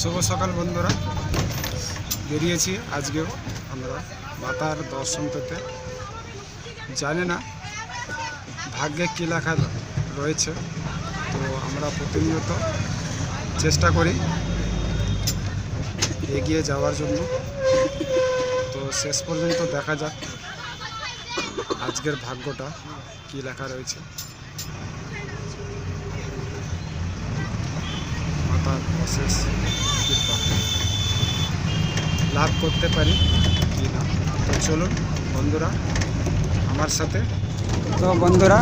শুভ সকাল বন্ধুরা। বেরিয়েছি আজকেও আমরা মাতার দর্শন পেতে। জানি না ভাগ্যে কী লেখা রয়েছে, তো আমরা প্রতিনিয়ত চেষ্টা করি এগিয়ে যাওয়ার জন্য। তো শেষ পর্যন্ত দেখা যাক আজকের ভাগ্যটা কী লেখা রয়েছে। অশেষ কৃপা লাভ করতে পারি কি না? তো চলুন, বন্ধুরা, আমার সাথে। তো বন্ধুরা,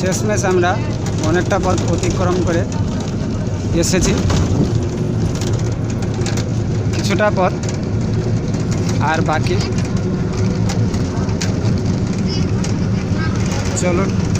শেষমেশ আমরা অনেকটা পথ অতিক্রম করে এসেছি। কিছুটা পথ আর বাকি। চলুন।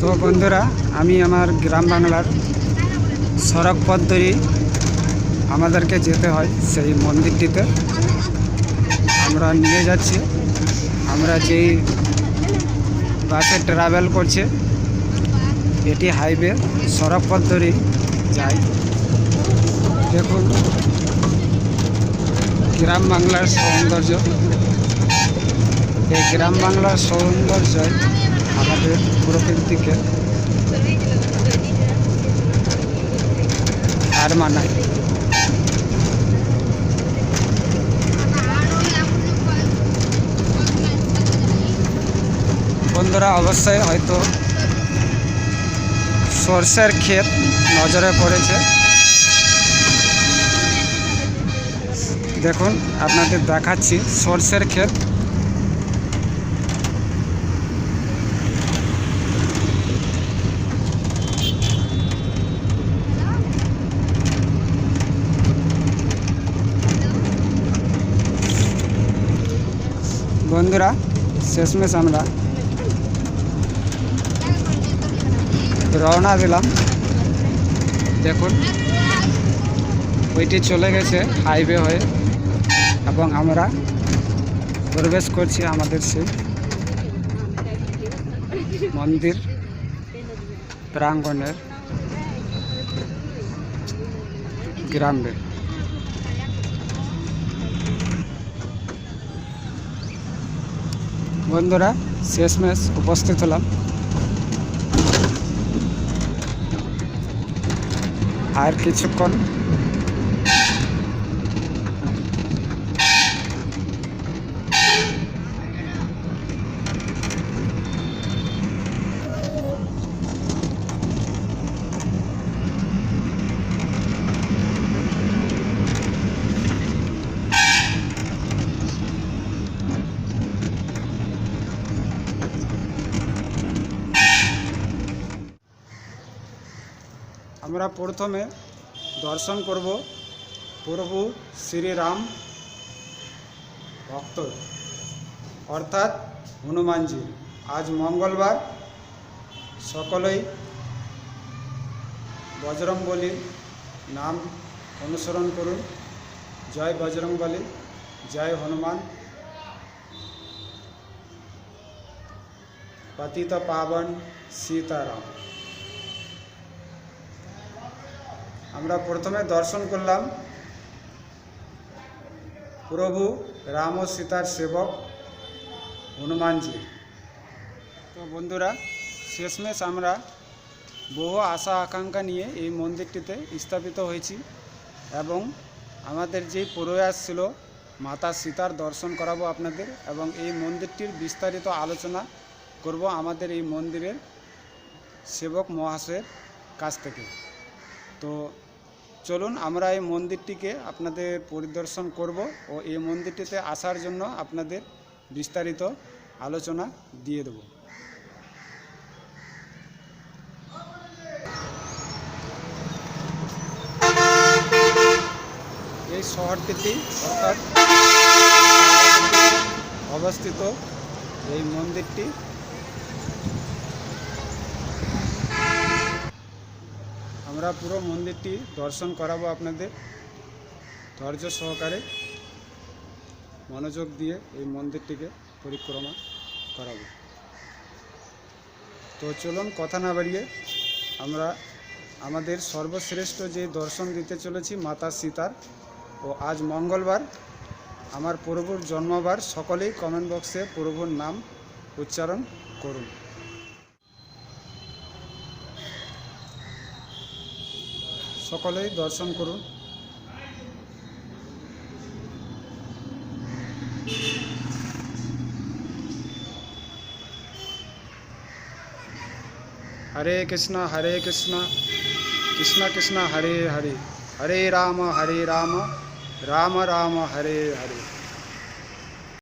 তো বন্ধুরা, আমি আমার গ্রাম বাংলার সড়ক পথ ধরেই আমাদেরকে যেতে হয় সেই মন্দিরটিতে। আমরা নিয়ে যাচ্ছি। আমরা যেই বাসে ট্রাভেল করছে, এটি হাইওয়ে সড়ক পথ ধরেই যাই। দেখুন, গ্রাম বাংলার সৌন্দর্য। এই গ্রাম বাংলার সৌন্দর্য আমাদের প্রকৃতিকে হার মানায় বন্ধুরা, অবশ্যই হয়তো সর্ষের ক্ষেত নজরে পড়েছে। দেখুন, আপনাদের দেখাচ্ছি সর্ষের ক্ষেত। বন্ধুরা, শেষমেশ আমরা রওনা দিলাম। দেখুন, ওইটি চলে গেছে হাইওয়ে হয়ে এবং আমরা প্রবেশ করছি আমাদের সেই মন্দির প্রাঙ্গণের গ্রামে। বন্ধুরা শেষমেশ উপস্থিত হলাম। আর কিছুক্ষণ আমরা প্রথমে দর্শন করব প্রভু শ্রীরাম ভক্ত, অর্থাৎ হনুমানজি। আজ মঙ্গলবার সকলেই বজরংবলীর নাম অনুসরণ করুন। জয় বজরংবলী জয় হনুমান। পতিত পাবন সীতারাম। আমরা প্রথমে দর্শন করলাম প্রভু রাম ও সীতার সেবক হনুমানজি। তো বন্ধুরা, শেষমেশ আমরা বহু আশা আকাঙ্ক্ষা নিয়ে এই মন্দিরটিতে স্থাপিত হয়েছি এবং আমাদের যেই প্রয়াস ছিল, মাতা সীতার দর্শন করাবো আপনাদের এবং এই মন্দিরটির বিস্তারিত আলোচনা করব আমাদের এই মন্দিরের সেবক মহাশয়ের কাছ থেকে। তো চলুন আমরা এই মন্দিরটিকে আপনাদের পরিদর্শন করব ও এই মন্দিরটিতে আসার জন্য আপনাদের বিস্তারিত আলোচনা দিয়ে দেব। এই শহরটিতে অর্থাৎ অবস্থিত এই মন্দিরটি আমরা পুরো মন্দিরটি দর্শন করাবো আপনাদের। ধৈর্য সহকারে মনোযোগ দিয়ে এই মন্দিরটিকে পরিক্রমা করাবো। তো চলুন কথা না বাড়িয়ে আমরা আমাদের সর্বশ্রেষ্ঠ যে দর্শন দিতে চলেছি মাতা সীতার, ও আজ মঙ্গলবার আমার প্রভুর জন্মবার, সকলেই কমেন্ট বক্সে প্রভুর নাম উচ্চারণ করুন। সকলেই দর্শন করুন। হরে কৃষ্ণ হরে কৃষ্ণ কৃষ্ণ কৃষ্ণ, হরে হরে। হরে রাম হরে রাম রাম রাম, হরে হরে।